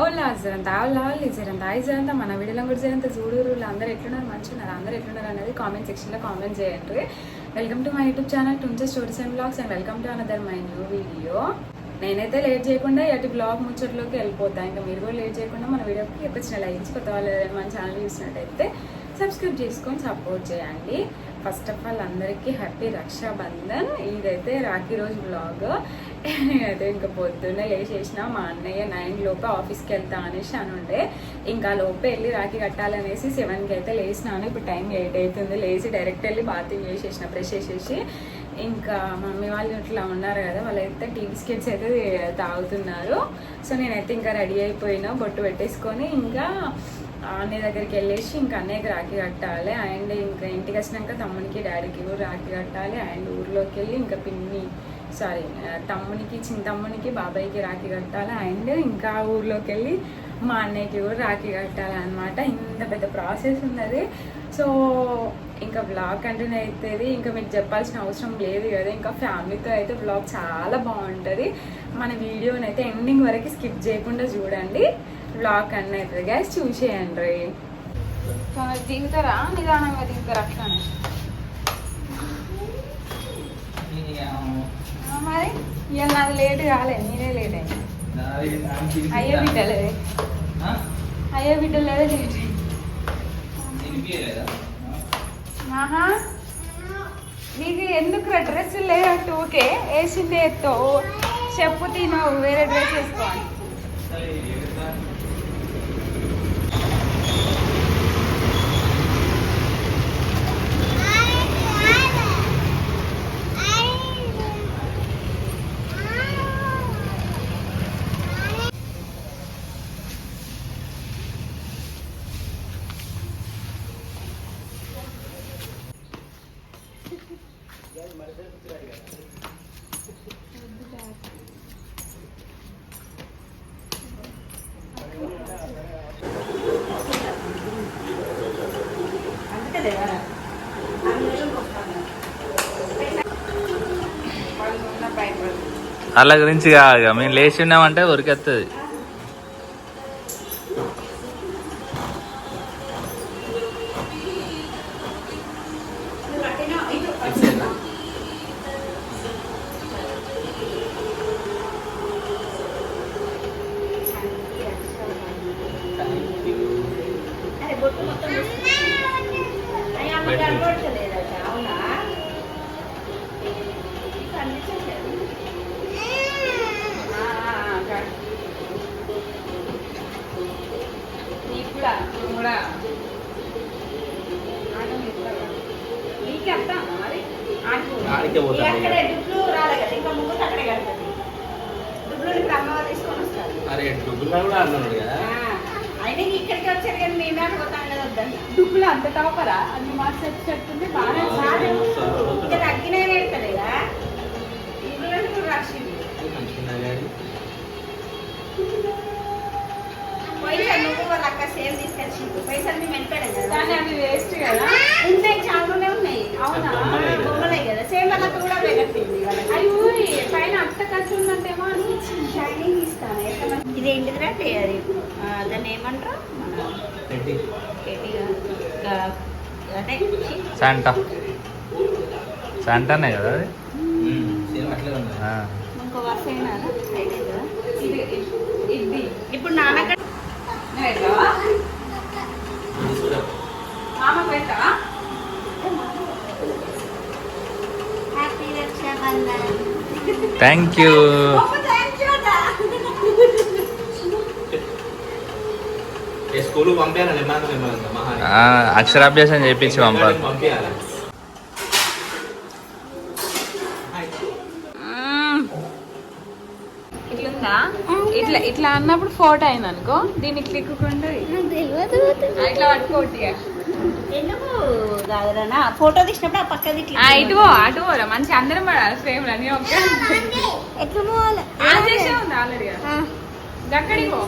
ఓలా జరంతా ఓలా జరంతా ఐ జరంతా మన వీడియోలో కూడా జరంత చూడురు అందరూ ఎట్లున్నారు? మంచిగా ఉన్నారు అందరూ ఎట్లున్నారు అనేది కామెంట్ సెక్షన్లో కామెంట్ చేయండి. Welcome to my YouTube channel టుంచే stories and blogs and welcome to another my new video నేనైతే లేట్ చేయకుండా అటు బ్లాగ్ ముచ్చట్లోకి వెళ్ళిపోతాను ఇంకా మీరు కూడా లేట్ చేయకుండా మన వీడియోకి ఒక చిన్న లైక్స్ కొత్త వాళ్ళు మన ఛానల్ చూసినట్టయితే సబ్స్క్రైబ్ చేసుకొని సపోర్ట్ చేయండి. ఫస్ట్ ఆఫ్ ఆల్ అందరికీ హ్యాపీ రక్షాబంధన్ ఇదైతే రాఖీ రోజు బ్లాగ్ అదే ఇంకా పొద్దున్నే లేచేసిన మా అన్నయ్య నైన్ లోపే ఆఫీస్కి వెళ్తా అనేసి అని ఉండే ఇంకా లోపే వెళ్ళి రాఖీ కట్టాలనేసి సెవెన్కి అయితే లేచినాను. ఇప్పుడు టైం ఎయిట్ అవుతుంది లేచి డైరెక్ట్ వెళ్ళి బాత్రూమ్ చేసేసిన బ్రష్ చేసేసి. ఇంకా మమ్మీ వాళ్ళు ఇట్లా ఉన్నారు కదా వాళ్ళైతే టీ బిస్కెట్స్ అయితే తాగుతున్నారు. సో నేనైతే ఇంకా రెడీ అయిపోయినా బొట్టు పెట్టేసుకొని ఇంకా అన్నయ్య దగ్గరికి వెళ్ళేసి ఇంకా అన్నయ్యకి రాఖీ కట్టాలి. అండ్ ఇంకా ఇంటికి వచ్చినాక తమ్మునికి డాడీకి కూడా రాఖీ కట్టాలి. అండ్ ఊర్లోకి వెళ్ళి ఇంకా పిన్ని సారీ uh, తమ్మునికి చిన్న తమ్మునికి బాబాయ్కి రాఖీ కట్టాలి? అండ్ ఇంకా ఊర్లోకి వెళ్ళి మా అన్నయ్యకి కూడా రాఖీ కట్టాలి అనమాట ఇంత పెద్ద ప్రాసెస్ ఉన్నది. సో ఇంకా బ్లాగ్ కంటిన్యూ అవుతుంది ఇంకా మీకు చెప్పాల్సిన అవసరం లేదు కదా. ఇంకా ఫ్యామిలీతో అయితే బ్లాగ్ చాలా బాగుంటుంది. మన వీడియోని అయితే ఎండింగ్ వరకు స్కిప్ చేయకుండా చూడండి. బ్లాగ్ కన్నా అవుతుంది గ్యాస్ చూసేయండి. దిగుతారా నిదానంగా దిగుతారా అట్లానే ఆ, ఇవాళ నాది లేట్ కాలేదు మీరే లేట్ అయింది అయ్యో బిడ్డలే. అయ్యో బిడ్డలేదే లేట్ అయింది ఆహా. నీకు ఎందుకు డ్రెస్ లేనట్టు ఓకే వేసింది ఎత్తో. చెప్పు తిను వేరే డ్రెస్ వేసుకోవాలి అలా వాళ్ళ గురించి కాదు మేము లేచి ఉన్నామంటే ఉరికెత్తది నీకు కూడా నువ్వు కూడా ఆటో ఎత్తావా? నీకే వస్తావా మరి ఆటో ఆడికే పోతాం ఇక. అక్కడే దుడ్లు రాలే కదా ఇంకా ముగ్గురు అక్కడే కడుతుంది దుడ్లు ఇప్పుడు అమ్మవారు తీసుకొని వస్తారు. అరే డబ్బులు కూడా అన్నాడు కదా. అయినా ఇక్కడికి వచ్చారు కానీ మేమే పోతాం. డుబ్బులు అంత టాపరా అది మా సెట్ చెట్టుంది బాగా ఇంకా తగ్గినా పెడతలేదా? ఇల్లు రాసింది పైసలు నువ్వు వాళ్ళ అక్క సేమ్ తీసుకొచ్చింది. పైసలు మేము వెళ్ళిపోయాం కానీ అవి వేస్ట్ కదా? ఉన్నాయి చాలానే ఉన్నాయి. అవునా? బొమ్మలే కదా. సేమ్ కూడా వాళ్ళకి అవి పైన అట్ట కలిసి ఉందంటేమో అనిపించింది షైనింగ్ ఇస్తాను ఎట్లా ఇది ఏంటిదిరా అది ఆ, దాన్ని ఏమంటారు? శాంటా శాంటానే కదా అది? ఇప్పుడు థ్యాంక్ యూ స్కూల్ పంపించాలి అక్షరాభ్యాసం చేయించి పంపాలి. పంపించాలి? ఇట్లుందా? ఇట్లా ఇట్లా అన్నప్పుడు ఫోటో అయింది అనుకో దీన్ని క్లిక్కుండా ఇట్లా పట్టుకోటి ఫోటో తీసినప్పుడు ఆ పక్కది ఆ, ఇటు పో అటు పోరా. మంచి అందరం పడాలి ఫ్రేమ్ ఒక ఎట్లా పోవాలి? ఆన్ చేసే ఉంది ఆల్రెడీ అక్కడికి పో.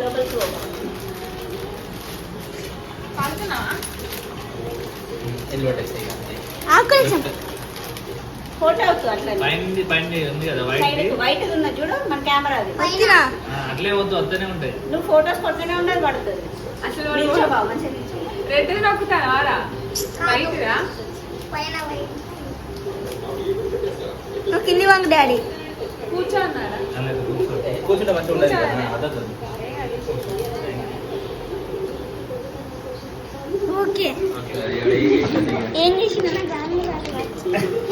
లోపలికి ఆకులు ఫోటో ఉంది కదా సైడ్ వైట్ వైట్ ఉన్న చూడు మన కెమెరా అది. అట్లే వద్దు వద్దనే ఉంటాయి. నువ్వు ఫొటోస్ కొడుతూనే ఉండదు పడుతుంది. అసలు నిల్చో బావ, మంచిగా నిల్చో. రెడ్ నొక్కుతాను రా రా నువ్వు కింది వంగు డాడీ. కూర్చో అన్నారా? కూర్చుంటే మంచిగా ఉండదు కదా అదొద్దు. ఓకే ఏం చేసిన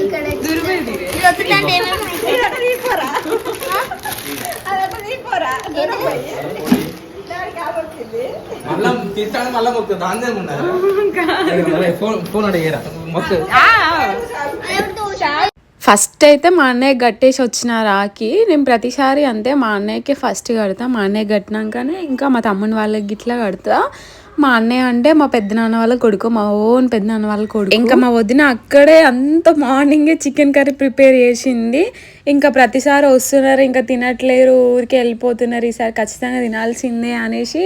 ఇక్కడ దుర్బేది ఇది వస్తుందంటే ఏమేమి ఇది అట్లా తీసుకోరా అది అట్లా తీసుకోరా దూరం పోయి. దానికి కాబట్టింది. మళ్ళా తీస్తాను మళ్ళా మొక్కు దాని ఉన్నారు ఫోన్ ఫోన్ అడిగారా మొక్కు ఫస్ట్ అయితే మా అన్నయ్య కట్టేసి వచ్చిన రాకి నేను ప్రతిసారి అంతే మా అన్నయ్యకి ఫస్ట్ కడతా. మా అన్నయ్య కట్టినాకనే ఇంకా మా తమ్ముని వాళ్ళకి గిట్లా కడతా. మా అన్నయ్య అంటే మా పెద్దనాన్న వాళ్ళ కొడుకు మా ఓన్ పెద్దనాన్న వాళ్ళ కొడుకు. ఇంకా మా వదిన అక్కడే అంత మార్నింగే చికెన్ కర్రీ ప్రిపేర్ చేసింది. ఇంకా ప్రతిసారి వస్తున్నారు ఇంకా తినట్లేరు ఊరికి వెళ్ళిపోతున్నారు. ఈసారి ఖచ్చితంగా తినాల్సిందే అనేసి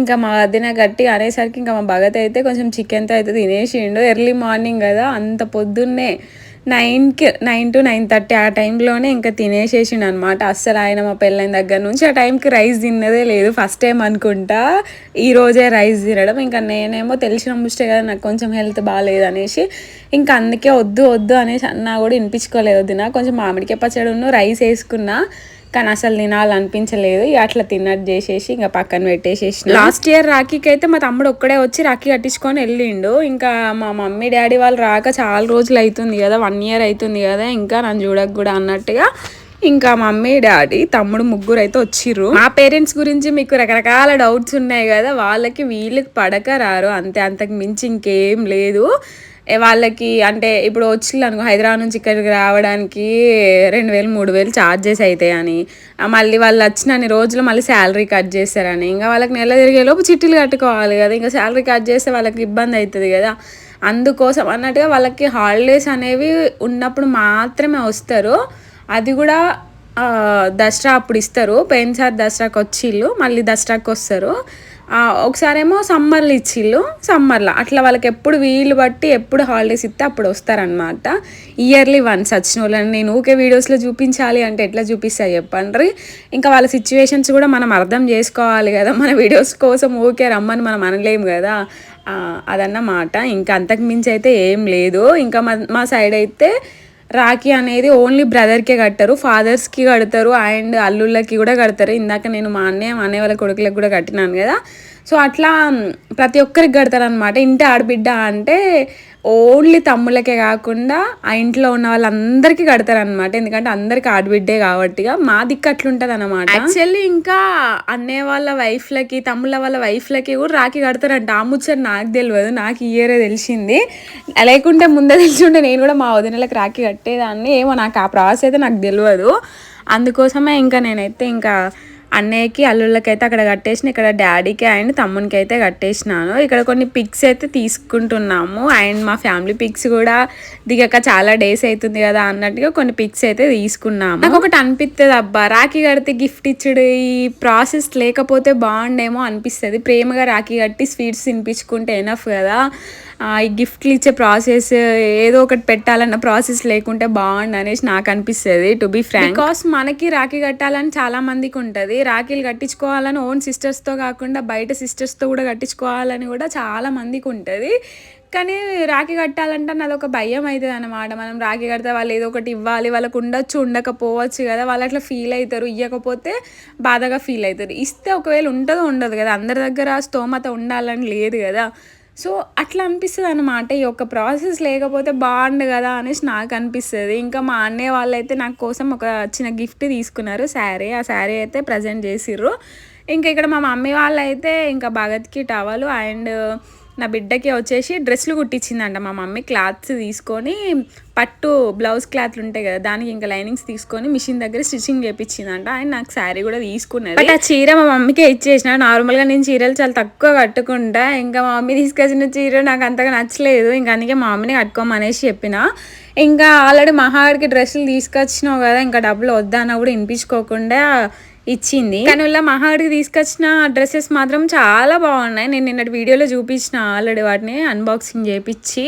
ఇంకా మా వదిన గట్టి అనేసరికి ఇంకా మా భగత్ అయితే కొంచెం చికెన్తో అయితే తినేసిండు. ఎర్లీ మార్నింగ్ కదా అంత పొద్దున్నే. నైన్కి నైన్ టు నైన్ థర్టీ ఆ టైంలోనే ఇంకా తినేసేసిండు అనమాట అస్సలు ఆయన మా పెళ్ళైన దగ్గర నుంచి ఆ టైంకి రైస్ తిన్నదే లేదు. ఫస్ట్ టైం అనుకుంటా ఈ రోజే రైస్ తినడం. ఇంకా నేనేమో తెలిసిన ముష్టే కదా నాకు కొంచెం హెల్త్ బాగాలేదు అనేసి ఇంకా అందుకే వద్దు వద్దు అనేసి అన్నా కూడా వినిపించుకోలేదు. వద్దున కొంచెం మామిడికాయ పచ్చడి ఉన్న రైస్ వేసుకున్నా. కానీ అసలు తినాలనిపించలేదు ఇక అట్లా తిన్నట్టు చేసేసి ఇంకా పక్కన పెట్టేసేసి లాస్ట్ ఇయర్ రాఖీకి అయితే మా తమ్ముడు ఒక్కడే వచ్చి రాఖీ కట్టించుకొని వెళ్ళిండు. ఇంకా మా మమ్మీ డాడీ వాళ్ళు రాక చాలా రోజులు అవుతుంది కదా వన్ ఇయర్ అవుతుంది కదా ఇంకా నన్ను చూడక కూడా అన్నట్టుగా ఇంకా మమ్మీ డాడీ తమ్ముడు ముగ్గురు అయితే వచ్చిర్రు. మా పేరెంట్స్ గురించి మీకు రకరకాల డౌట్స్ ఉన్నాయి కదా వాళ్ళకి వీళ్ళకి పడక రారు. అంతే అంతకు మించి ఇంకేం లేదు. వాళ్ళకి అంటే ఇప్పుడు వచ్చిళ్ళు అనుకో హైదరాబాద్ నుంచి ఇక్కడికి రావడానికి రెండు వేలు మూడు వేలు ఛార్జెస్ అవుతాయని మళ్ళీ వాళ్ళు వచ్చినన్ని రోజులు మళ్ళీ శాలరీ కట్ చేస్తారని. ఇంకా వాళ్ళకి నెల తిరిగేలోపు చిట్టీలు కట్టుకోవాలి కదా. ఇంకా శాలరీ కట్ చేస్తే వాళ్ళకి ఇబ్బంది అవుతుంది కదా. అందుకోసం అన్నట్టుగా వాళ్ళకి హాలిడేస్ అనేవి ఉన్నప్పుడు మాత్రమే వస్తారు. అది కూడా దసరా అప్పుడు ఇస్తారు. పోయినసారి దసరాకి వచ్చిళ్ళు మళ్ళీ దసరాకి వస్తారు ఒకసారేమో సమ్మర్లు ఇచ్చిళ్ళు సమ్మర్లో. అట్లా వాళ్ళకి ఎప్పుడు వీలు బట్టి ఎప్పుడు హాలిడేస్ ఇస్తే అప్పుడు వస్తారనమాట ఇయర్లీ వన్స్ వచ్చిన వాళ్ళని నేను ఊకే వీడియోస్లో చూపించాలి అంటే ఎట్లా చూపిస్తా చెప్పండి ఇంకా వాళ్ళ సిచ్యువేషన్స్ కూడా మనం అర్థం చేసుకోవాలి కదా. మన వీడియోస్ కోసం ఊకే రమ్మని మనం అనలేము కదా. అదన్నమాట. ఇంకా అంతకు మించి అయితే ఏం లేదు. ఇంకా మా మా సైడ్ అయితే రాఖీ అనేది ఓన్లీ బ్రదర్కే కట్టరు ఫాదర్స్కి కడతారు అండ్ అల్లుళ్ళకి కూడా కడతారు. ఇందాక నేను మా అన్నయ్య మా అన్నయ్య వాళ్ళ కొడుకులకు కూడా కట్టినాను కదా. సో అట్లా ప్రతి ఒక్కరికి కడతారు అనమాట ఇంటి ఆడబిడ్డ అంటే ఓన్లీ తమ్ముళ్ళకే కాకుండా ఆ ఇంట్లో ఉన్న వాళ్ళందరికీ కడతారు అనమాట ఎందుకంటే అందరికి ఆడబిడ్డే కాబట్టిగా మా దిక్కు అట్లుంటది అనమాట యాక్చువల్లీ ఇంకా అన్నయ్య వాళ్ళ వైఫ్లకి తమ్ముళ్ళ వాళ్ళ వైఫ్లకి కూడా రాఖీ కడతారంట. ఆ ముచ్చట నాకు తెలియదు నాకు ఇయరే తెలిసింది. లేకుంటే ముందే తెలిసి ఉంటే నేను కూడా మా వదినలకు రాఖీ కట్టేదాన్ని. ఏమో నాకు ఆ ప్రాసెస్ అయితే నాకు తెలియదు అందుకోసమే ఇంకా నేనైతే ఇంకా అన్నయ్యకి అల్లుళ్ళకి అయితే అక్కడ కట్టేసిన ఇక్కడ డాడీకి అండ్ తమ్మునికి అయితే కట్టేసినాను. ఇక్కడ కొన్ని పిక్స్ అయితే తీసుకుంటున్నాము. అండ్ మా ఫ్యామిలీ పిక్స్ కూడా దిగక చాలా డేస్ అవుతుంది కదా అన్నట్టుగా కొన్ని పిక్స్ అయితే తీసుకున్నాము. నాకు ఒకటి అనిపిస్తుంది అబ్బా రాఖీ కడితే గిఫ్ట్ ఇచ్చుడు ఈ ప్రాసెస్ లేకపోతే బాగుండేమో అనిపిస్తుంది. ప్రేమగా రాఖీ కట్టి స్వీట్స్ తినిపించుకుంటే ఎనఫ్ కదా. ఈ గిఫ్ట్లు ఇచ్చే ప్రాసెస్ ఏదో ఒకటి పెట్టాలన్న ప్రాసెస్ లేకుంటే బాగుండు అనేసి నాకు అనిపిస్తుంది టు బి ఫ్రాంక్ బికాస్ మనకి రాఖీ కట్టాలని చాలా మందికి ఉంటుంది. రాఖీలు కట్టించుకోవాలని ఓన్ సిస్టర్స్తో కాకుండా బయట సిస్టర్స్తో కూడా కట్టించుకోవాలని కూడా చాలా మందికి ఉంటుంది. కానీ రాఖీ కట్టాలంటే నాది ఒక భయం అవుతుంది అనమాట మనం రాఖీ కడితే వాళ్ళు ఏదో ఒకటి ఇవ్వాలి వాళ్ళకు ఉండొచ్చు ఉండకపోవచ్చు కదా. వాళ్ళు అట్లా ఫీల్ అవుతారు ఇవ్వకపోతే బాధగా ఫీల్ అవుతారు ఇస్తే ఒకవేళ ఉంటుందో ఉండదు కదా. అందరి దగ్గర స్తోమత ఉండాలని లేదు కదా. సో అట్లా అనిపిస్తుంది అనమాట ఈ యొక్క ప్రాసెస్ లేకపోతే బాగుండు కదా అనేసి నాకు అనిపిస్తుంది. ఇంకా మా అన్నయ్య వాళ్ళు అయితే నాకు కోసం ఒక చిన్న గిఫ్ట్ తీసుకున్నారు శారీ. ఆ శారీ అయితే ప్రజెంట్ చేసిర్రు. ఇంకా ఇక్కడ మా మమ్మీ వాళ్ళు అయితే ఇంకా భగత్కి టవలు అండ్ నా బిడ్డకి వచ్చేసి డ్రెస్సులు కుట్టించిందంట మా మమ్మీ. క్లాత్స్ తీసుకొని పట్టు బ్లౌజ్ క్లాత్లు ఉంటాయి కదా దానికి ఇంకా లైనింగ్స్ తీసుకొని మిషన్ దగ్గర స్టిచ్చింగ్ చేపించిందంట. అండ్ నాకు శారీ కూడా తీసుకున్నది. బట్ ఆ చీర మా మమ్మీకి ఇచ్చేసిన. నార్మల్గా నేను చీరలు చాలా తక్కువ కట్టుకుంటా. ఇంకా మా మమ్మీ తీసుకొచ్చిన చీర నాకు అంతగా నచ్చలేదు. ఇంకా అందుకే మా మమ్మీని కట్టుకోమనేసి చెప్పిన. ఇంకా ఆల్రెడీ మహాడికి డ్రెస్సులు తీసుకొచ్చినావు కదా ఇంకా డబ్బులు వద్దా అన్న కూడా వినిపించుకోకుండా ఇచ్చింది. కానీ వాళ్ళ మహాడికి తీసుకొచ్చిన డ్రెస్సెస్ మాత్రం చాలా బాగున్నాయి. నేను నిన్నటి వీడియోలో చూపించిన ఆల్రెడీ వాటిని అన్బాక్సింగ్ చేపించి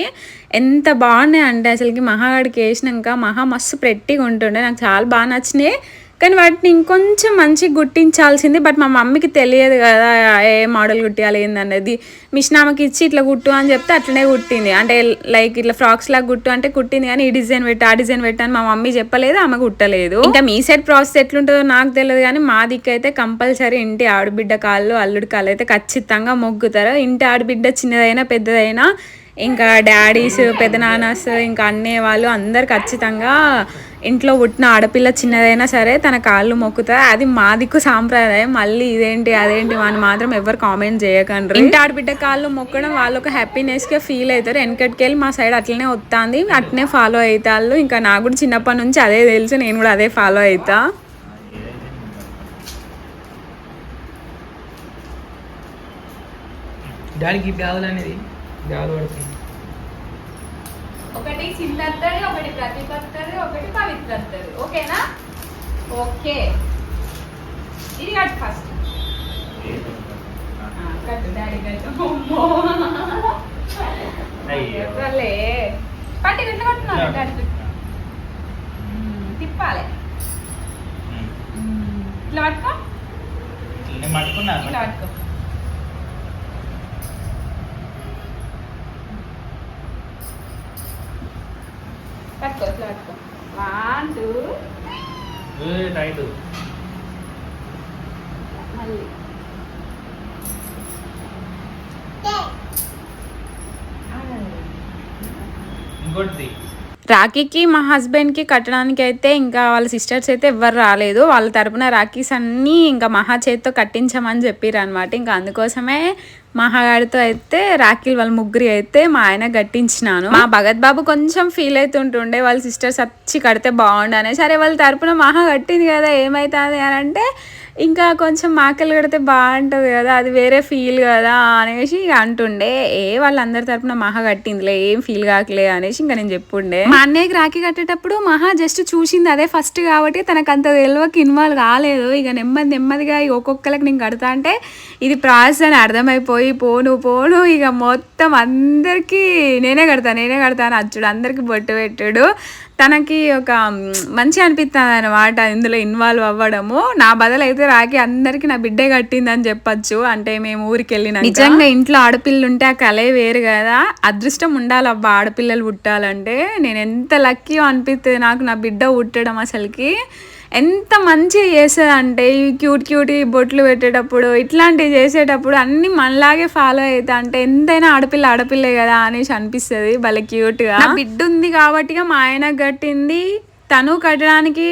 ఎంత బాగున్నాయి అంటే అసలుకి మహాగాడికి వేసినాక మహా మస్తు ప్రెట్టిగా ఉంటుండే. నాకు చాలా బాగా నచ్చినాయి. కానీ వాటిని ఇంకొంచెం మంచిగా గుట్టించాల్సింది బట్ మా మమ్మీకి తెలియదు కదా ఏ మోడల్ కుట్టియాలి ఏందన్నది మిషన్ ఆమెకి ఇచ్చి ఇట్లా కుట్టు అని చెప్తే అట్లనే కుట్టింది. అంటే లైక్ ఇట్లా ఫ్రాక్స్ లాగా కుట్టు అంటే కుట్టింది కానీ ఈ డిజైన్ పెట్టు ఆ డిజైన్ పెట్టు అని మా మమ్మీ చెప్పలేదు ఆమె కుట్టలేదు. ఇంకా మీ సైడ్ ప్రాసెస్ ఎట్లుంటుందో నాకు తెలియదు కానీ మా దిక్కైతే కంపల్సరీ ఇంటి ఆడబిడ్డ కాళ్ళు అల్లుడి కాళ్ళు అయితే ఖచ్చితంగా మొగ్గుతారు. ఇంటి ఆడబిడ్డ చిన్నదైనా పెద్దదైనా ఇంకా డాడీస్ పెదనాన్నస్ ఇంకా అన్నయ్య వాళ్ళు అందరు ఖచ్చితంగా ఇంట్లో పుట్టిన ఆడపిల్ల చిన్నదైనా సరే తన కాళ్ళు మొక్కుతారు అది మా దిక్కు సాంప్రదాయం మళ్ళీ ఇదేంటి అదేంటి అని మాత్రం ఎవరు కామెంట్ చేయకండి ఇంటి ఆడబిడ్డ కాళ్ళు మొక్కడం వాళ్ళు ఒక హ్యాపీనెస్గా ఫీల్ అవుతారు. వెనకటికి వెళ్ళి మా సైడ్ అట్లనే వస్తుంది అట్నే ఫాలో అవుతాళ్ళు. ఇంకా నాకు కూడా చిన్నప్పటి నుంచి అదే తెలుసు నేను కూడా అదే ఫాలో అవుతా. బ్యాగులు అనేది బ్యాగులు పడుతుంది ఒకటి చింతత్తది ఒకటి ప్రతిపత్తది ఒకటి పవిత్రత్తది. ఓకేనా? ఓకే. ఇది కట్టు ఫస్ట్ కట్టు డాడీ కట్టు. పట్టి ఎట్లా కట్టున్నారు డాడీ తిప్పాలి. ఇట్లా పట్టుకో. ఇట్లా పట్టుకో. పట్టుకో ఇట్లా పట్టుకో వన్ టూ టైట్ మళ్ళీ. ఇంకోటి రాఖీకి మా హస్బెండ్కి కట్టడానికి అయితే ఇంకా వాళ్ళ సిస్టర్స్ అయితే ఎవ్వరు రాలేదు. వాళ్ళ తరపున రాఖీస్ అన్నీ ఇంకా మహా చేతితో కట్టించమని చెప్పారు అనమాట ఇంకా అందుకోసమే మహాగాడితో అయితే రాఖీలు వాళ్ళ ముగ్గురి అయితే మా ఆయన కట్టించినాను మా భగత్ బాబు కొంచెం ఫీల్ అవుతుంటుండే వాళ్ళ సిస్టర్స్ వచ్చి కడితే బాగుండు అనేసి. సరే వాళ్ళ తరపున మహా కట్టింది కదా ఏమవుతుంది అని అంటే ఇంకా కొంచెం మాకలు కడితే బాగుంటుంది కదా అది వేరే ఫీల్ కదా అనేసి ఇక అంటుండే ఏ వాళ్ళందరి తరపున మహా కట్టిందిలే ఏం ఫీల్ కాకలే అనేసి ఇంకా నేను చెప్పుండే. మా అన్నయ్యకి రాఖీ కట్టేటప్పుడు మహా జస్ట్ చూసింది అదే ఫస్ట్ కాబట్టి తనకు అంత తెలివకి ఇన్వాల్వ్ కాలేదు. ఇక నెమ్మది నెమ్మదిగా ఇక ఒక్కొక్కరికి నేను కడతా అంటే ఇది ప్రాసెస్ అని అర్థమైపోయి పోను పోను ఇక మొత్తం అందరికీ నేనే కడతా నేనే కడతాను అచ్చుడు అందరికీ బొట్టు పెట్టుడు. తనకి ఒక మంచి మంచిగా అనిపిస్తుంది అనమాట ఇందులో ఇన్వాల్వ్ అవ్వడము. నా బదులు అయితే రాకి అందరికి నా బిడ్డే కట్టిందని చెప్పొచ్చు. అంటే మేము ఊరికి వెళ్ళిన నిజంగా ఇంట్లో ఆడపిల్లలు ఉంటే ఆ కలే వేరు కదా. అదృష్టం ఉండాలి అబ్బా ఆడపిల్లలు పుట్టాలంటే. నేను ఎంత లక్కీ అనిపిస్తుంది నాకు నా బిడ్డ పుట్టడం అసలుకి. ఎంత మంచిగా చేస్తుందంటే ఈ క్యూట్ క్యూట్ బొట్లు పెట్టేటప్పుడు ఇట్లాంటివి చేసేటప్పుడు అన్ని మనలాగే ఫాలో అవుతా అంటే ఎంతైనా ఆడపిల్ల ఆడపిల్లే కదా అనేసి అనిపిస్తుంది. భలే క్యూట్గా బిడ్డ ఉంది కాబట్టి మా ఆయన కట్టింది. తను కట్టడానికి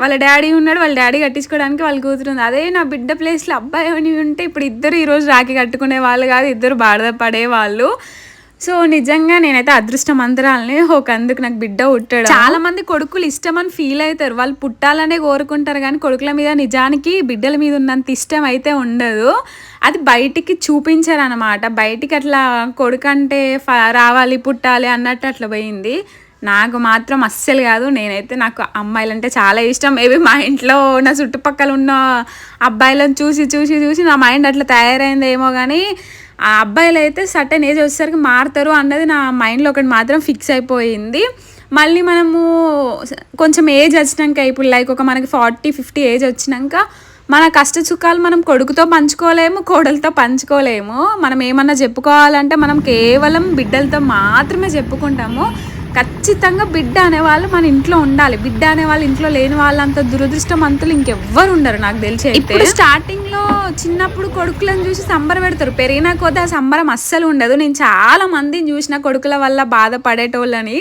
వాళ్ళ డాడీ ఉన్నాడు. వాళ్ళ డాడీ కట్టించుకోవడానికి వాళ్ళ కూతురుంది అదే నా బిడ్డ ప్లేస్లో అబ్బాయి అని ఉంటే ఇప్పుడు ఇద్దరు ఈరోజు రాఖీ కట్టుకునే వాళ్ళు కాదు ఇద్దరు బాధపడే వాళ్ళు. సో నిజంగా నేనైతే అదృష్టమంతరాలని ఒక అందుకు నాకు బిడ్డ పుట్టాడు. చాలా మంది కొడుకులు ఇష్టం అని ఫీల్ అవుతారు. వాళ్ళు పుట్టాలనే కోరుకుంటారు కానీ కొడుకుల మీద నిజానికి బిడ్డల మీద ఉన్నంత ఇష్టం అయితే ఉండదు. అది బయటికి చూపించారు అనమాట బయటికి అట్లా కొడుకు అంటే ఫ- రావాలి పుట్టాలి అన్నట్టు అట్లా పోయింది. నాకు మాత్రం అస్సలు కాదు. నేనైతే నాకు అమ్మాయిలంటే చాలా ఇష్టం. మేబీ మా ఇంట్లో నా చుట్టుపక్కల ఉన్న అబ్బాయిలను చూసి చూసి చూసి నా మైండ్ అట్లా తయారైందేమో కానీ ఆ అబ్బాయిలు అయితే సటన్ ఏజ్ వచ్చేసరికి మారుతారు అన్నది నా మైండ్లో ఒకటి మాత్రం ఫిక్స్ అయిపోయింది. మళ్ళీ మనము కొంచెం ఏజ్ వచ్చినాక ఇప్పుడు లైక్ ఒక మనకి ఫార్టీ ఫిఫ్టీ ఏజ్ వచ్చినాక మన కష్ట సుఖాలు మనం కొడుకుతో పంచుకోలేము కోడలతో పంచుకోలేము. మనం ఏమన్నా చెప్పుకోవాలంటే మనం కేవలం బిడ్డలతో మాత్రమే చెప్పుకుంటాము. ఖచ్చితంగా బిడ్డ అనేవాళ్ళు మన ఇంట్లో ఉండాలి. బిడ్డ అనేవాళ్ళు ఇంట్లో లేని వాళ్ళంత దురదృష్టమంతులు ఇంకెవ్వరు ఉండరు నాకు తెలిసి అయితే. స్టార్టింగ్లో చిన్నప్పుడు కొడుకులను చూసి సంబర పెడతారు. పెరిగినా కొద్ది ఆ సంబరం అస్సలు ఉండదు. నేను చాలా మందిని చూసిన కొడుకుల వల్ల బాధపడేటోళ్ళని.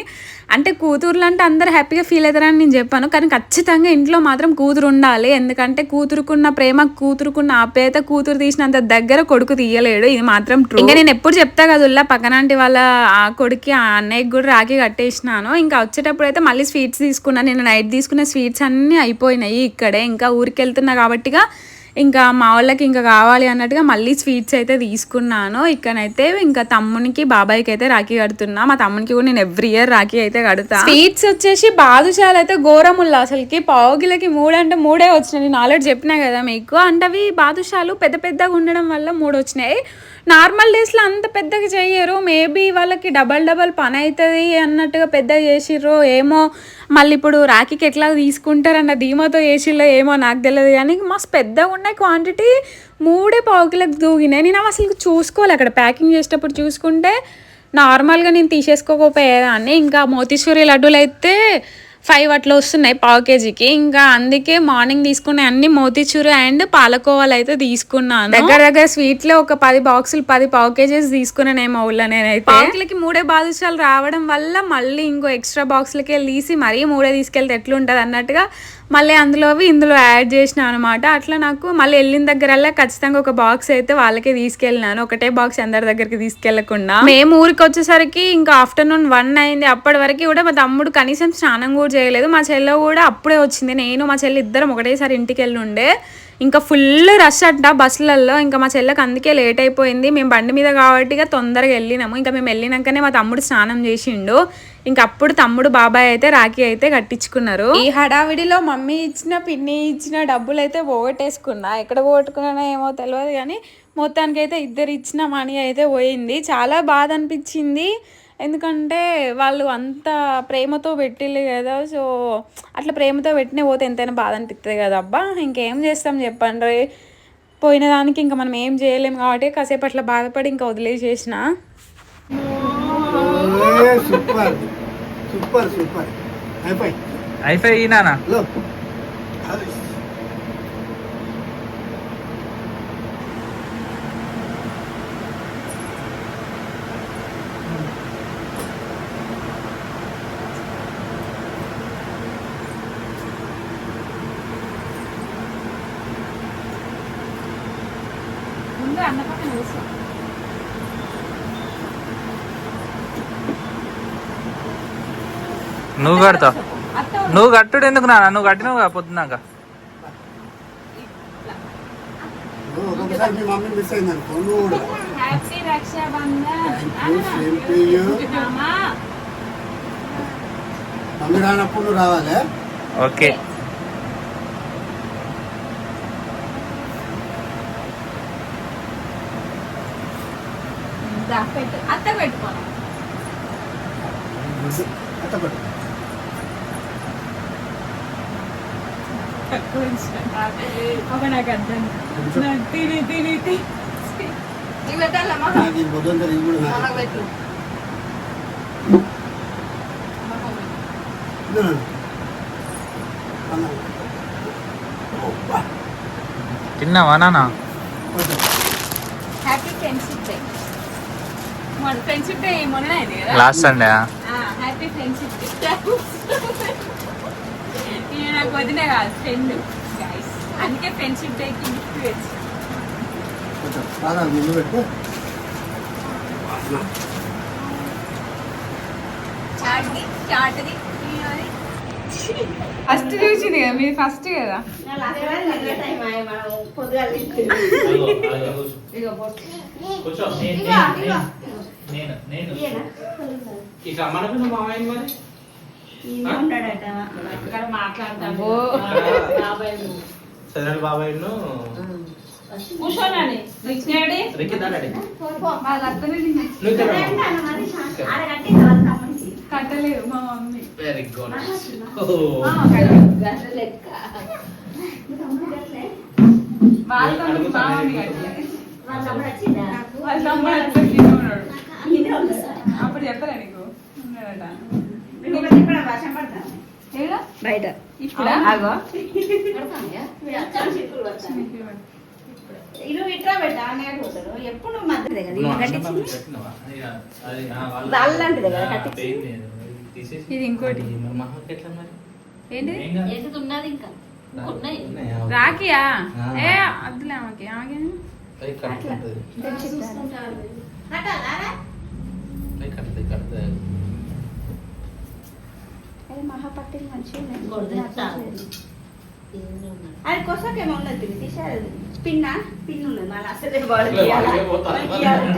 అంటే కూతురులు అంటే అందరు హ్యాపీగా ఫీల్ అవుతారని నేను చెప్పాను. కానీ ఖచ్చితంగా ఇంట్లో మాత్రం కూతురు ఉండాలి. ఎందుకంటే కూతురుకున్న ప్రేమ కూతురుకున్న ఆప్యాయత కూతురు తీసినంత దగ్గర కొడుకు తీయలేడు. ఇది మాత్రం ట్రూ ఇంకా నేను ఎప్పుడు చెప్తా కదా పక్కనాంటి పక్కనంటి వాళ్ళ ఆ కొడుకి ఆ అన్నయ్యకి కూడా రాఖీ కట్టేసినాను. ఇంకా వచ్చేటప్పుడు అయితే మళ్ళీ స్వీట్స్ తీసుకున్నాను నేను నైట్ తీసుకున్న స్వీట్స్ అన్నీ అయిపోయినాయి ఇక్కడే. ఇంకా ఊరికి వెళ్తున్నా కాబట్టిగా ఇంకా మా వాళ్ళకి ఇంకా కావాలి అన్నట్టుగా మళ్ళీ స్వీట్స్ అయితే తీసుకున్నాను. ఇక్కడైతే ఇంకా తమ్మునికి బాబాయ్కి అయితే రాఖీ కడుతున్నా. మా తమ్మునికి కూడా నేను ఎవ్రీ ఇయర్ రాఖీ అయితే కడతా. స్వీట్స్ వచ్చేసి బాదుషాలు అయితే ఘోరముల్ల అసలుకి పావుగిలకి మూడు అంటే మూడే వచ్చినాయి. నేను ఆల్రెడీ చెప్పినా కదా మీకు. అంటే అవి బాదుషాలు పెద్ద పెద్దగా ఉండడం వల్ల మూడు వచ్చినాయి. నార్మల్ డేస్లో అంత పెద్దగా చేయరు. మేబీ వాళ్ళకి డబల్ డబల్ పని అవుతుంది అన్నట్టుగా పెద్దగా చేసిర్రు ఏమో మళ్ళీ ఇప్పుడు రాఖీకి ఎట్లా తీసుకుంటారన్న ధీమాతో చేసిర్రో ఏమో నాకు తెలియదు కానీ మస్తు పెద్దగా ఉన్నాయి క్వాంటిటీ మూడే పావుకిలకు దూగినాయి. నేను అసలు చూసుకోవాలి అక్కడ ప్యాకింగ్ చేసేటప్పుడు చూసుకుంటే నార్మల్గా నేను తీసేసుకోకపోయేదాన్ని. ఇంకా మోతీశ్వరి లడ్డూలు అయితే ఫైవ్ అట్లా వస్తున్నాయి పావు కేజీకి. ఇంకా అందుకే మార్నింగ్ తీసుకునే అన్ని మోతీచూరు అండ్ పాలకోవాలు అయితే తీసుకున్నాను. దగ్గర దగ్గర స్వీట్లో ఒక పది బాక్సులు పది పావు కేజీస్ తీసుకున్నానేమో ఊళ్ళో నేనైతే పావులకి మూడే బాదుషాలు రావడం వల్ల మళ్ళీ ఇంకో ఎక్స్ట్రా బాక్స్లకి వెళ్ళి తీసి మరీ మూడే తీసుకెళ్తే ఎట్లుంటది అన్నట్టుగా మళ్ళీ అందులోవి ఇందులో యాడ్ చేసిన అనమాట అట్లా నాకు మళ్ళీ వెళ్ళిన దగ్గరల్లా ఖచ్చితంగా ఒక బాక్స్ అయితే వాళ్ళకే తీసుకెళ్ళినాను. ఒకటే బాక్స్ అందరి దగ్గరికి తీసుకెళ్ళకుండా మేము ఊరికి వచ్చేసరికి ఇంకా ఆఫ్టర్నూన్ వన్ అయింది. అప్పటి వరకు కూడా మా తమ్ముడు కనీసం స్నానం కూడా చేయలేదు. మా చెల్లె కూడా అప్పుడే వచ్చింది. నేను మా చెల్లి ఇద్దరం ఒకటేసారి ఇంటికి వెళ్ళి ఉండే ఇంకా ఫుల్ రష్ అంట బస్సులలో ఇంకా మా చెల్లెకి అందుకే లేట్ అయిపోయింది. మేము బండి మీద కాబట్టి ఇక తొందరగా వెళ్ళినాము. ఇంకా మేము వెళ్ళినాకనే మా తమ్ముడు స్నానం చేసిండు. ఇంకా అప్పుడు తమ్ముడు బాబాయ్ అయితే రాఖీ అయితే కట్టించుకున్నారు. ఈ హడావిడిలో మమ్మీ ఇచ్చిన పిన్ని ఇచ్చిన డబ్బులు అయితే పోగొట్టేసుకున్నా. ఎక్కడ పోగొట్టుకున్నా ఏమో తెలియదు కానీ మొత్తానికి అయితే ఇద్దరు ఇచ్చిన మనీ అయితే పోయింది. చాలా బాధ అనిపించింది. ఎందుకంటే వాళ్ళు అంత ప్రేమతో పెట్టిల్లు కదా సో అట్లా ప్రేమతో పెట్టిన పోతే ఎంతైనా బాధ అనిపిస్తుంది కదా అబ్బా. ఇంకేం చేస్తాం చెప్పండి పోయిన దానికి ఇంకా మనం ఏం చేయలేము కాబట్టి కాసేపు అట్లా బాధపడి ఇంకా వదిలేసేసిన. సూపర్. Super super. అయిపోయి అయిపోయి నువ్వు కడతావు? అత్త నువ్వు కట్టుడు ఎందుకు నాన్న? నువ్వు కట్టినావు కదా పొద్దున్నాక. మమ్మీ అనుకో నువ్వు కూడా happy Rakshabandhan same to you అమ్మా మమ్మీ రానప్పుడు నువ్వు రావాలి ఓకే దా, పెట్టు అత్త పెట్టుకోను పట్టు ఒక నాకు అర్థం నాకు తిని తిని తిన్నావా నాన్న వద్దు. హ్యాపీ ఫ్రెండ్షిప్ డే మన ఫ్రెండ్షిప్ డే మొన్న అయింది కదా last Sunday happy friendship day నాకు వదిలే కాదు ఫ్రెండ్ గైస్ అందుకే ఫ్రెండ్షిప్ డేకి గిఫ్ట్ తెచ్చి ఫస్ట్ చూసింది కదా మీరు ఫస్ట్ కదా? ఇక మనకు మామయ్య మరి? చదరండి కూర్చోనండి ఇక్కడ కట్టలేదు మా మమ్మీ. వెరీ గుడ్ ఆ, కట్టలేదు. వాళ్ళ తమ్ముడు మా మమ్మీ కట్టలేదు వాళ్ళ తమ్ముడు అట్లా కింద ఉన్నాడు. అప్పుడు చెప్పలే నీకు. ఉన్నాడట? బయట. ఇప్పుడా? ఆగో. ఇది ఇంకోటి? రాకియా. ఏ అద్దులే ఆమెకి. ఆమెకి పై కట్టుకుంటది. కట్టుది. మహాపట్టిల్ మంచిగా. అది కొసకేమో ఉన్నది పిన్ని తీసారు పిన్నా? పిన్ ఉన్నది మళ్ళీ అసలే బాడీ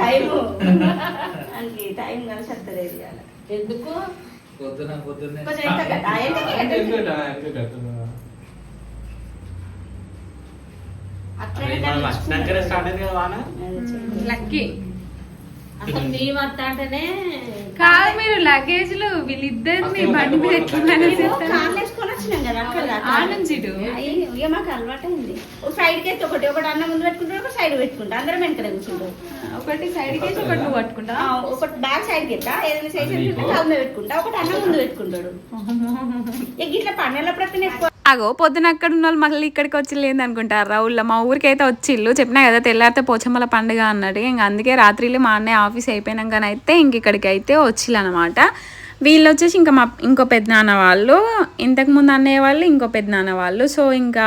టైము. దానికి టైం కలిసి వస్తలేదు ఇవాళ ఎందుకు? పొద్దున పొద్దున్నే. అట్లనే స్టార్ట్ అయింది కదా వాన? లక్కీ. అసలు మీ అంటేనే కాదు మీరు లగేజ్లు వీళ్ళిద్దరిని బండి మీద ఎట్లా మేనేజ్ చేస్తారు? వేసుకొని వచ్చినాం కదా అక్కడ ఆ నుంచి ఇటు? అయ్యి, ఇక మాకు అలవాటు అయింది ఒక సైడ్కి అయితే ఒకటి ఒకటి అన్న ముందు పెట్టుకుంటాడు ఒక సైడ్ పెట్టుకుంటా అందరం వెనకనే కూర్చుంటాం. ఒకటి సైడ్ కేసి ఒకటి నువ్వు పట్టుకుంటా? ఆ, ఒకటి బ్యాక్ సైడ్కి ఎత్తా ఏదైనా సైడ్ పెట్టుకుంటే కాదు మీద పెట్టుకుంటా. ఒకటి అన్న ముందు పెట్టుకుంటాడు. ఇక ఇట్లా పండుగలప్పుడు అట్లనే ఎక్కువ అగో పొద్దున అక్కడ ఉన్న వాళ్ళు మళ్ళీ ఇక్కడికి వచ్చి లేదు అనుకుంటారు? రావుల్లో మా ఊరికి అయితే వచ్చిళ్ళు. చెప్పినా కదా తెల్లారితే పోచమ్మల పండుగ అన్నట్టు. ఇంకా అందుకే రాత్రిలో మా అన్నయ్య ఆఫీస్ అయిపోయినాకనైతే ఇంక ఇక్కడికి అయితే వచ్చిల్లు అనమాట వీళ్ళు వచ్చేసి ఇంకా మా ఇంకో పెద్దనాన్న వాళ్ళు ఇంతకుముందు అన్నయ్య వాళ్ళు ఇంకో పెద్దనాన్న వాళ్ళు. సో ఇంకా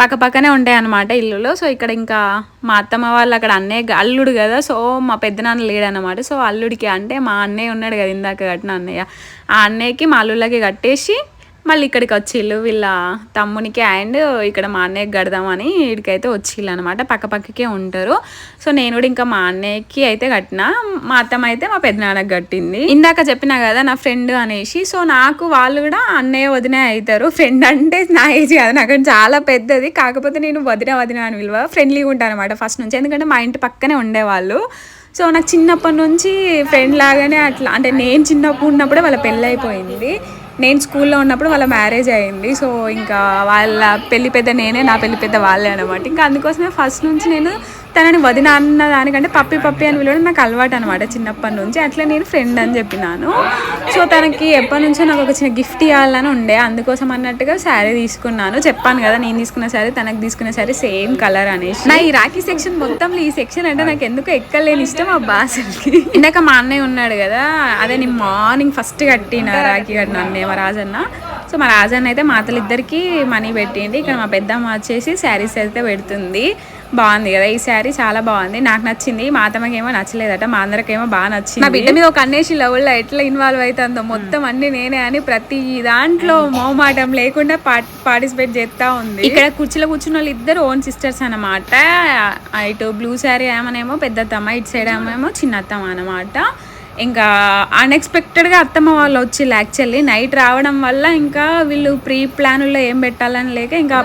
పక్క పక్కనే ఉంటాయి అనమాట ఇల్లులో. సో ఇక్కడ ఇంకా మా అత్తమ్మ వాళ్ళు అక్కడ అన్నయ్య అల్లుడు కదా. సో మా పెద్దనాన్న లేడనమాట సో అల్లుడికి అంటే మా అన్నయ్య ఉన్నాడు కదా ఇందాక కట్టిన అన్నయ్య. ఆ అన్నయ్యకి మా అల్లుళ్ళకి కట్టేసి మళ్ళీ ఇక్కడికి వచ్చిళ్ళు వీళ్ళ తమ్మునికి అండ్ ఇక్కడ మా అన్నయ్యకి కడదామని ఇక్కడికైతే వచ్చిళ్ళు అనమాట పక్క పక్కకే ఉంటారు. సో నేను కూడా ఇంకా మా అన్నయ్యకి అయితే కట్టిన మా అత్తమ్మ అయితే మా పెద్దనాన్నకి కట్టింది. ఇందాక చెప్పినా కదా నా ఫ్రెండ్ అనేసి సో నాకు వాళ్ళు కూడా అన్నయ్య వదిన అవుతారు. ఫ్రెండ్ అంటే నా ఏజ్ కాదు నాకు చాలా పెద్దది. కాకపోతే నేను వదిన వదిన అని విలువ ఫ్రెండ్లీగా ఉంటాను అనమాట ఫస్ట్ నుంచి. ఎందుకంటే మా ఇంటి పక్కనే ఉండేవాళ్ళు. సో నాకు చిన్నప్పటి నుంచి ఫ్రెండ్ లాగానే అట్లా అంటే నేను చిన్నప్పుడు ఉన్నప్పుడే వాళ్ళ పెళ్ళి అయిపోయింది నేను స్కూల్లో ఉన్నప్పుడు వాళ్ళ మ్యారేజ్ అయింది. సో ఇంకా వాళ్ళ పెళ్ళి పెద్ద నేనే నా పెళ్ళి పెద్ద వాళ్ళే అనమాట ఇంకా అందుకోసమే ఫస్ట్ నుంచి నేను తనని వదిన అన్న దానికంటే పప్పి పప్పి అని పిలవడం నాకు అలవాటు అనమాట చిన్నప్పటి నుంచి. అట్లా నేను ఫ్రెండ్ అని చెప్పినాను. సో తనకి ఎప్పటి నుంచో నాకు ఒక చిన్న గిఫ్ట్ ఇవ్వాలని ఉండే. అందుకోసం అన్నట్టుగా శారీ తీసుకున్నాను. చెప్పాను కదా నేను తీసుకున్న శారీ తనకు తీసుకున్న శారీ సేమ్ కలర్ అనేసి. నా ఈ రాఖీ సెక్షన్ మొత్తంలో ఈ సెక్షన్ అంటే నాకు ఎందుకు ఎక్కలేని ఇష్టం ఆ బాసల్కి. ఇందాక మా అన్నయ్య ఉన్నాడు కదా అదే నేను మార్నింగ్ ఫస్ట్ కట్టిన రాఖీ కట్టిన అన్నయ్య మా రాజన్న. సో మా రాజన్న అయితే మా ఇద్దరికి మనీ పెట్టింది ఇక్కడ మా పెద్దమ్మ వచ్చేసి శారీస్ అయితే పెడుతుంది. బాగుంది కదా ఈ శారీ చాలా బాగుంది. నాకు నచ్చింది. మా అత్తమ్మకేమో నచ్చలేదట. మా అందరికేమో బాగా నచ్చింది. నా బిడ్డ మీద ఒక అన్నేసి లవ్లో ఎట్లా ఇన్వాల్వ్ అవుతుందో. మొత్తం అన్ని నేనే అని ప్రతి దాంట్లో మోమాటం లేకుండా పార్టిసిపేట్ చేస్తా ఉంది. ఇక్కడ కుర్చీలో కూర్చున్న వాళ్ళు ఇద్దరు ఓన్ సిస్టర్స్ అనమాట ఇటు బ్లూ శారీ ఏమనేమో పెద్ద అత్తమ్మ ఇటు సైడ్ ఏమేమో చిన్న అత్తమ్మ అనమాట ఇంకా అన్ఎక్స్పెక్టెడ్గా అత్తమ్మ వాళ్ళు వచ్చి యాక్చువల్లీ నైట్ రావడం వల్ల ఇంకా వీళ్ళు ప్రీ ప్లాన్లో ఏం పెట్టాలని లేక ఇంకా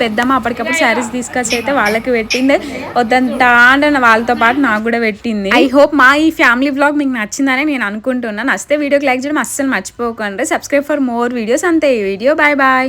పెద్దమ్మ అప్పటికప్పుడు శారీస్ తీసుకొచ్చి అయితే వాళ్ళకి పెట్టింది. వద్దంతా అంటే వాళ్ళతో పాటు నాకు కూడా పెట్టింది. ఐ హోప్ మా ఈ ఫ్యామిలీ బ్లాగ్ మీకు నచ్చిందని నేను అనుకుంటున్నాను. నచ్చితే వీడియోకి లైక్ చేయడం అస్సలు మర్చిపోకండి. సబ్స్క్రైబ్ ఫర్ మోర్ వీడియోస్ అంతే ఈ వీడియో బాయ్ బాయ్